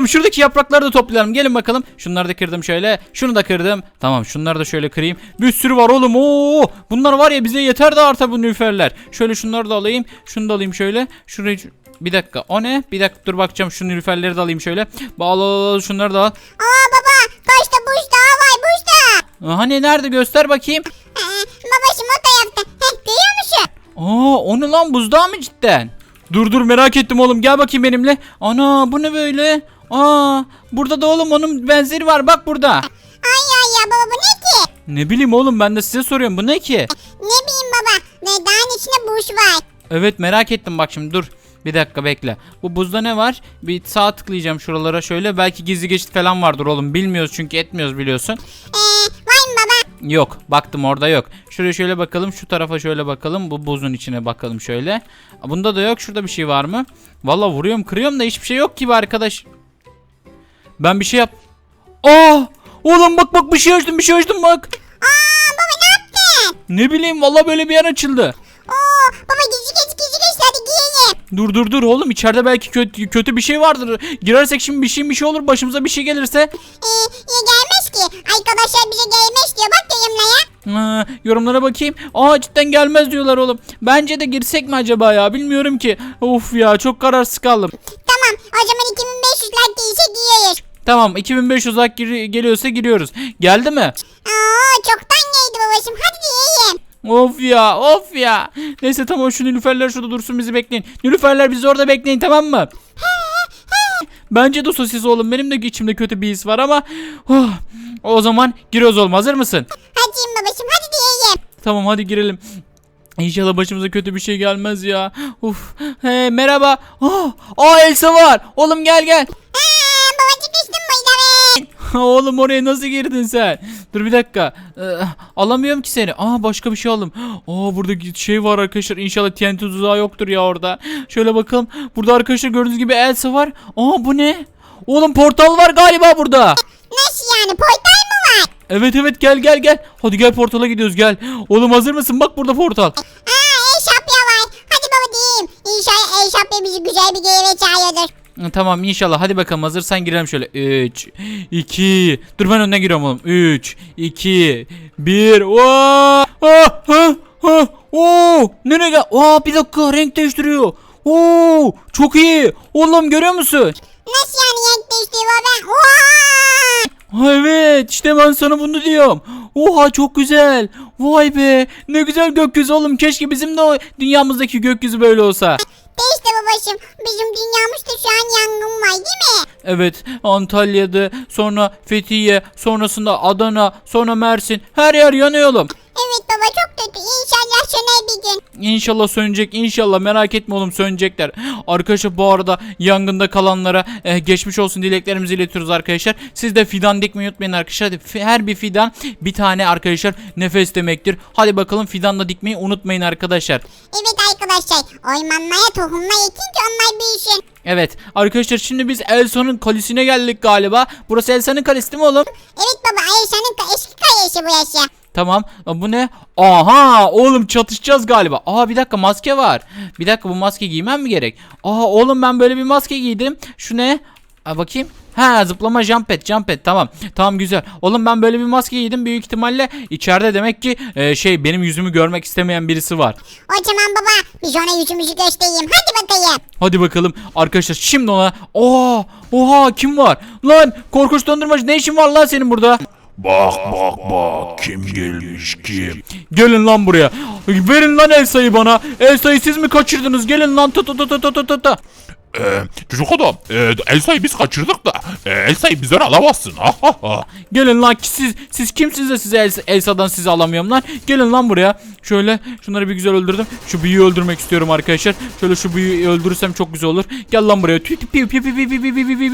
Oğlum şuradaki yaprakları da toplayalım. Gelin bakalım. Şunları da kırdım şöyle. Şunu da kırdım. Tamam şunları da şöyle kırayım. Bir sürü var oğlum. Oo! Bunlar var ya bize yeter de arta bu nüferler. Şöyle şunları da alayım. Şunu da alayım şöyle. Şurayı bir dakika. O ne? Bir dakika dur bakacağım. Şu nüferleri de alayım şöyle. Al şunları da al. Aa baba kaçta buş daha var buş da. Hani nerede göster bakayım. Ee, babacım o tarafta. Heh görüyor musun? Aa o ne lan buzdağı mı cidden? Dur dur merak ettim oğlum gel bakayım benimle. Ana bu ne böyle? Aa burada da oğlum onun benzeri var bak burada. Ay ay ya baba bu ne ki? Ne bileyim oğlum ben de size soruyorum bu ne ki? Ne bileyim baba. Ve dağın içinde buş var. Evet merak ettim bak şimdi dur. Bir dakika bekle. Bu buzda ne var? Bir sağ tıklayacağım şuralara şöyle. Belki gizli geçit falan vardır oğlum. Bilmiyoruz çünkü etmiyoruz biliyorsun. Ee, var mı baba? Yok. Baktım orada yok. Şuraya şöyle bakalım. Şu tarafa şöyle bakalım. Bu buzun içine bakalım şöyle. Bunda da yok. Şurada bir şey var mı? Valla vuruyorum kırıyorum da hiçbir şey yok gibi arkadaş. Ben bir şey yap. Aa! Oğlum bak bak bir şey açtım bir şey açtım bak. Aa baba ne yaptın? Ne bileyim valla böyle bir yer açıldı. Oo baba gizli geç gizli geç hadi giyelim. Dur dur dur oğlum içeride belki kötü, kötü bir şey vardır. Girersek şimdi bir şey bir şey olur başımıza bir şey gelirse. Ee, ya gelmez ki. Arkadaşlar bize gelmez diyor bak yorumlara. Ha, yorumlara bakayım. Aa cidden gelmez diyorlar oğlum. Bence de girsek mi acaba ya bilmiyorum ki. Of ya çok kararsız kaldım. Tamam o zaman 2500 like değilse giyiyoruz. Tamam 2500 like gir- geliyorsa giriyoruz. Geldi mi? Aa çoktan geldi babacım hadi giyelim. Of ya of ya. Neyse tamam şu nilüferler şurada dursun bizi bekleyin. Nilüferler bizi orada bekleyin tamam mı? Bence de sosis oğlum. Benim de içimde kötü bir his var ama. oh, o zaman giriyoruz oğlum. Hazır mısın? Hadi babacım hadi giyelim. Tamam hadi girelim. İnşallah başımıza kötü bir şey gelmez ya. Uf. He, merhaba. Oh, aa Elsa var. Oğlum gel gel. Oğlum oraya nasıl girdin sen? Dur bir dakika. Ee, alamıyorum ki seni. Aa başka bir şey aldım. Aa burada şey var arkadaşlar. İnşallah TNT tuzağı yoktur ya orada. Şöyle bakalım. Burada arkadaşlar gördüğünüz gibi Elsa var. Aa bu ne? Oğlum portal var galiba burada. Nasıl yani portal mı var? Evet evet gel gel gel. Hadi gel portala gidiyoruz gel. Oğlum hazır mısın? Bak burada portal. Aa eşapya var. Hadi baba diyeyim. İnşallah eşapya bizi güzel bir yere çağırıyordur. Tamam inşallah hadi bakalım hazırsan girelim şöyle 3 2 Dur ben önden giriyorum oğlum 3 2 1 Vaa! Ah, ah, ah, Oo! Nereye gel? Aa bir dakika renk değiştiriyor. Oo! Çok iyi. Oğlum görüyor musun? Nasıl yani renk değiştiriyor! Ha, evet işte ben sana bunu diyorum. Oha çok güzel. Vay be ne güzel gökyüzü oğlum. Keşke bizim de o dünyamızdaki gökyüzü böyle olsa. Değişti babacım. Bizim dünyamızda şu an yangın var değil mi? Evet Antalya'da sonra Fethiye sonrasında Adana sonra Mersin her yer yanıyor oğlum. Evet baba çok kötü. İnşallah söner bir gün. İnşallah sönecek inşallah merak etme oğlum sönecekler. Arkadaşlar bu arada yangında kalanlara eh, geçmiş olsun dileklerimizi iletiyoruz arkadaşlar. Siz de fidan dikmeyi unutmayın arkadaşlar. Hadi fi- Her bir fidan bir tane arkadaşlar nefes demektir. Hadi bakalım fidan da dikmeyi unutmayın arkadaşlar. Evet arkadaşlar. Ormanlara tohumlar ekin ki onlar büyüsün. Evet arkadaşlar şimdi biz Elsa'nın kalesine geldik galiba. Burası Elsa'nın kalesi değil mi oğlum? Evet baba ka- eski kayışı burası. Tamam. Bu ne? Aha oğlum çatışacağız galiba. Aa bir dakika maske var. Bir dakika bu maske giymem mi gerek? Aa oğlum ben böyle bir maske giydim. Şu ne? Aa, bakayım. Ha zıplama jump pad jump pad tamam. Tamam güzel. Oğlum ben böyle bir maske giydim. Büyük ihtimalle içeride demek ki e, şey benim yüzümü görmek istemeyen birisi var. O zaman baba biz ona yüzümüzü göstereyim. Hadi bakayım. Hadi bakalım arkadaşlar şimdi ona. Oha oha kim var? Lan korkunç dondurmacı ne işin var lan senin burada? Bak bak bak kim gelmiş kim? Gelin lan buraya. Verin lan Elsa'yı bana. Elsa'yı siz mi kaçırdınız? Gelin lan tut tut tut tut tut tut. Ee, çocuk adam e, Elsa'yı biz kaçırdık da e, Elsa'yı bizden alamazsın. Ha, ha, ha. Gelin lan ki siz siz kimsiniz de size Elsa, Elsa'dan sizi alamıyorum lan. Gelin lan buraya. Şöyle şunları bir güzel öldürdüm. Şu büyüyü öldürmek istiyorum arkadaşlar. Şöyle şu büyüyü öldürürsem çok güzel olur. Gel lan buraya. Piu piu piu piu piu piu piu piu piu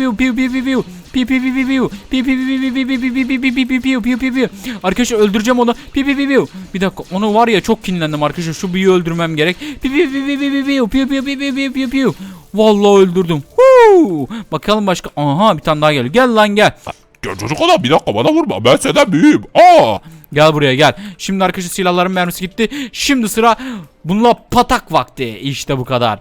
piu piu piu piu piu. Arkadaşlar öldüreceğim onu. Bir dakika onu var ya çok kinlendim arkadaşlar. Şu büyüyü öldürmem gerek. Vallahi öldürdüm. Huu. Bakalım başka. Aha bir tane daha geliyor. Gel lan gel. Gel çocuk adam bir dakika bana vurma. Ben senden büyüğüm. Aa. Gel buraya gel. Şimdi arkadaşlar silahların mermisi gitti. Şimdi sıra bununla patak vakti. İşte bu kadar.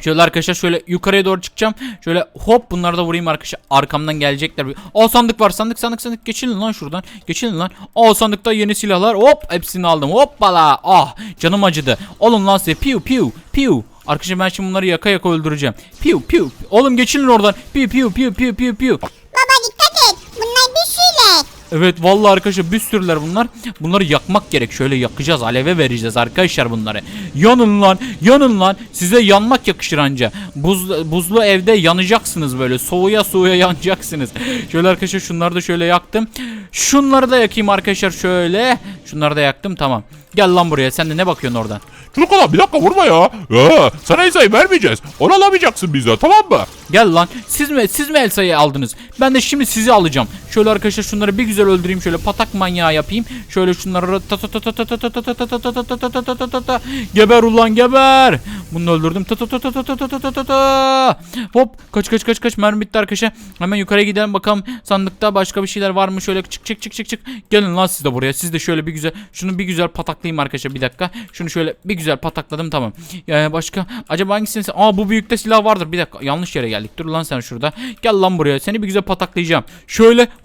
Şöyle arkadaşlar şöyle yukarıya doğru çıkacağım. Şöyle hop bunları da vurayım arkadaşlar. Arkamdan gelecekler. Aa sandık var sandık sandık sandık. Geçilin lan şuradan. Geçilin lan. Aa sandıkta yeni silahlar. Hop hepsini aldım. Hoppala. Ah canım acıdı. Alın lan size piu piu piu. Arkadaşlar ben şimdi bunları yaka yaka öldüreceğim. Piu piu. Oğlum geçilin oradan. Piu piu piu piu piu piu. Baba dikkat et. Bunlar bir şeyler. Evet vallahi arkadaşlar bir sürüler bunlar. Bunları yakmak gerek. Şöyle yakacağız. Aleve vereceğiz arkadaşlar bunları. Yanın lan. Yanın lan. Size yanmak yakışır anca. Buz, buzlu evde yanacaksınız böyle. Soğuya soğuya yanacaksınız. Şöyle arkadaşlar şunları da şöyle yaktım. Şunları da yakayım arkadaşlar şöyle. Şunları da yaktım tamam. Gel lan buraya. Sen de ne bakıyorsun oradan? Adam bir dakika vurma ya. Ee, sana Elsa'yı vermeyeceğiz. Onu alamayacaksın bizden tamam mı? Gel lan. Siz mi siz mi Elsa'yı aldınız? Ben de şimdi sizi alacağım. Şöyle arkadaşlar şunları bir güzel öldüreyim. Şöyle patak manyağı yapayım. Şöyle şunları ta ta ta ta ta ta ta ta ta ta ta ta ta ta ta ta ta ta geber ulan geber. Bunu öldürdüm. ta ta ta ta ta ta ta ta ta ta Hop kaç kaç kaç kaç mermi bitti arkadaşlar. Hemen yukarı gidelim bakalım sandıkta başka bir şeyler var mı? Şöyle çık çık çık çık çık. Gelin lan siz de buraya. Siz de şöyle bir güzel şunu bir güzel pataklayayım arkadaşlar bir dakika. Şunu şöyle bir güzel patakladım tamam. Yani başka acaba hangisini? Aa bu büyükte silah vardır. Bir dakika yanlış yere geldik. Dur lan sen şurada. Gel lan buraya. Seni bir güzel pataklayacağım. Şöyle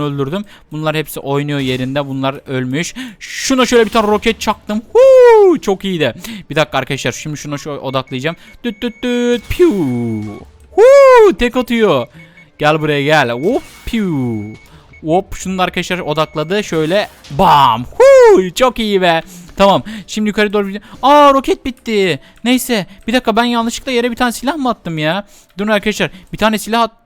öldürdüm. Bunlar hepsi oynuyor yerinde. Bunlar ölmüş. Şuna şöyle bir tane roket çaktım. Huu, çok iyiydi. Bir dakika arkadaşlar şimdi şuna şu odaklayacağım. Düt düt düt piu. Huu, tek atıyor. Gel buraya gel. Hop piu. Hop şunun arkadaşlar odakladı. Şöyle bam. Huu, çok iyi be. Tamam. Şimdi yukarı doğru bir... Aa roket bitti. Neyse. Bir dakika ben yanlışlıkla yere bir tane silah mı attım ya? Durun arkadaşlar. Bir tane silah attım.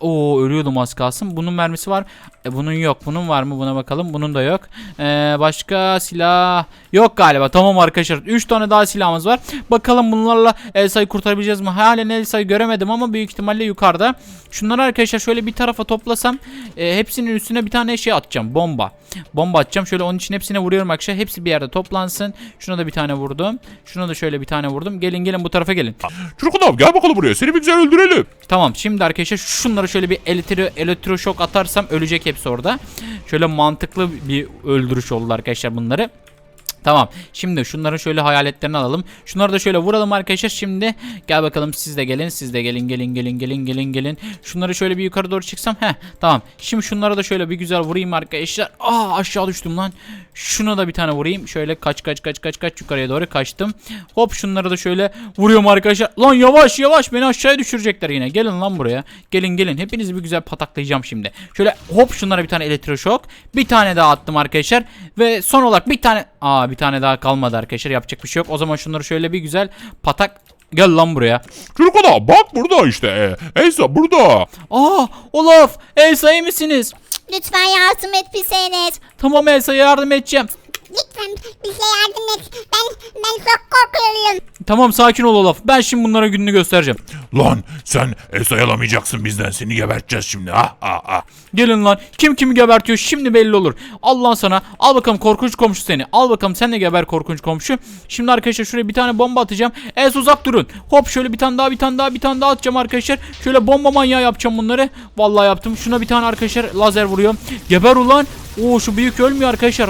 Oo ölüyordum az kalsın. Bunun mermisi var. E, bunun yok. Bunun var mı? Buna bakalım. Bunun da yok. Ee, başka silah yok galiba. Tamam arkadaşlar. 3 tane daha silahımız var. Bakalım bunlarla Elsa'yı kurtarabileceğiz mi? Halen Elsa'yı göremedim ama büyük ihtimalle yukarıda. Şunları arkadaşlar şöyle bir tarafa toplasam e, hepsinin üstüne bir tane şey atacağım. Bomba. Bomba atacağım. Şöyle onun için hepsine vuruyorum arkadaşlar. Hepsi bir yerde toplansın. Şuna da bir tane vurdum. Şuna da şöyle bir tane vurdum. Gelin gelin bu tarafa gelin. Çocuk adam gel bakalım buraya. Seni bir güzel öldürelim. Tamam şimdi arkadaşlar şunları şöyle bir elektro, elektroşok atarsam ölecek hepsi orada. Şöyle mantıklı bir öldürüş oldu arkadaşlar bunları. Tamam. Şimdi şunların şöyle hayaletlerini alalım. Şunları da şöyle vuralım arkadaşlar. Şimdi gel bakalım siz de gelin. Siz de gelin gelin gelin gelin gelin gelin. Şunları şöyle bir yukarı doğru çıksam. Heh tamam. Şimdi şunlara da şöyle bir güzel vurayım arkadaşlar. Aa aşağı düştüm lan. Şuna da bir tane vurayım. Şöyle kaç kaç kaç kaç kaç yukarıya doğru kaçtım. Hop şunları da şöyle vuruyorum arkadaşlar. Lan yavaş yavaş beni aşağıya düşürecekler yine. Gelin lan buraya. Gelin gelin. Hepinizi bir güzel pataklayacağım şimdi. Şöyle hop şunlara bir tane elektroşok. Bir tane daha attım arkadaşlar. Ve son olarak bir tane... Aa bir tane daha kalmadı arkadaşlar. Yapacak bir şey yok. O zaman şunları şöyle bir güzel patak... Gel lan buraya. Çocuk adam bak burada işte. Ee, Elsa burada. Aa Olaf. Elsa iyi misiniz? Lütfen yardım et Tamam Elsa'ya yardım edeceğim. Lütfen bize yardım et. Ben ben çok korkuyorum. Tamam sakin ol Olaf. Ben şimdi bunlara gününü göstereceğim. Lan sen Elsa'yı alamayacaksın bizden. Seni geberteceğiz şimdi. Ha ha ha. Gelin lan. Kim kimi gebertiyor şimdi belli olur. Al lan sana. Al bakalım korkunç komşu seni. Al bakalım sen de geber korkunç komşu. Şimdi arkadaşlar şuraya bir tane bomba atacağım. Ez uzak durun. Hop şöyle bir tane daha bir tane daha bir tane daha atacağım arkadaşlar. Şöyle bomba manyağı yapacağım bunları. Vallahi yaptım. Şuna bir tane arkadaşlar lazer vuruyorum. Geber ulan. Oo şu büyük ölmüyor arkadaşlar.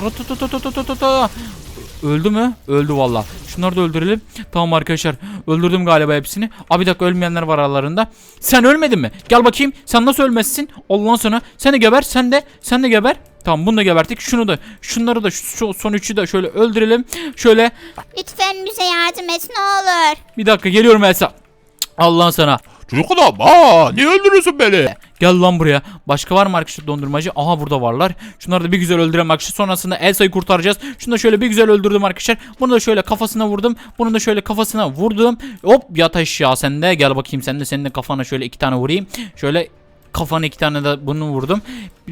Öldü mü? Öldü valla. Şunları da öldürelim. Tamam arkadaşlar. Öldürdüm galiba hepsini. Abi bir dakika ölmeyenler var aralarında. Sen ölmedin mi? Gel bakayım. Sen nasıl ölmezsin? Allah'ın sana. Sen de geber. Sen de. Sen de geber. Tamam bunu da gebertik. Şunu da. Şunları da. Şu son üçü de şöyle öldürelim. Şöyle. Lütfen bize yardım et ne olur. Bir dakika geliyorum Elsa. Allah'ın sana. Çocuk adam aa niye öldürüyorsun beni? Gel lan buraya. Başka var mı arkadaşlar dondurmacı? Aha burada varlar. Şunları da bir güzel öldürelim arkadaşlar. Sonrasında Elsa'yı kurtaracağız. Şunu da şöyle bir güzel öldürdüm arkadaşlar. Bunu da şöyle kafasına vurdum. Bunu da şöyle kafasına vurdum. Hop yat aşağı sen de. Gel bakayım sen de. Senin de kafana şöyle iki tane vurayım. Şöyle Kafana iki tane de bunu vurdum.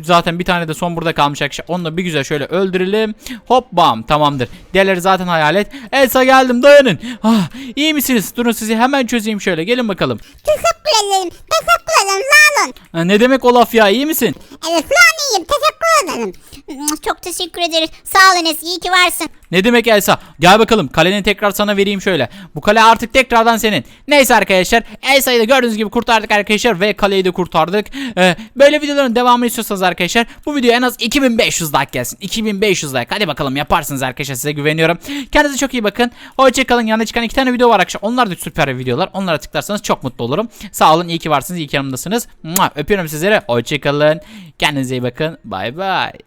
Zaten bir tane de son burada kalmış arkadaşlar. Onu da bir güzel şöyle öldürelim. Hop bam tamamdır. Diğerleri zaten hayalet. Elsa geldim dayanın. Ah, iyi misiniz? Durun sizi hemen çözeyim şöyle. Gelin bakalım. Teşekkür ederim. Teşekkür ederim. Sağ olun. Ha, ne demek o laf ya iyi misin? Evet şu an iyiyim. Teşekkür ederim. Çok teşekkür ederiz. Sağ ol Enes. İyi ki varsın. Ne demek Elsa? Gel bakalım kaleni tekrar sana vereyim şöyle. Bu kale artık tekrardan senin. Neyse arkadaşlar Elsa'yı da gördüğünüz gibi kurtardık arkadaşlar ve kaleyi de kurtardık. Ee, böyle videoların devamını istiyorsanız arkadaşlar bu video en az 2500 like gelsin. 2500 like. Hadi bakalım yaparsınız arkadaşlar size güveniyorum. Kendinize çok iyi bakın. Hoşçakalın. Yanında çıkan iki tane video var arkadaşlar. Onlar da süper videolar. Onlara tıklarsanız çok mutlu olurum. Sağ olun. iyi ki varsınız. iyi ki yanımdasınız. Öpüyorum sizleri. Hoşçakalın. Kendinize iyi bakın. Bay bay.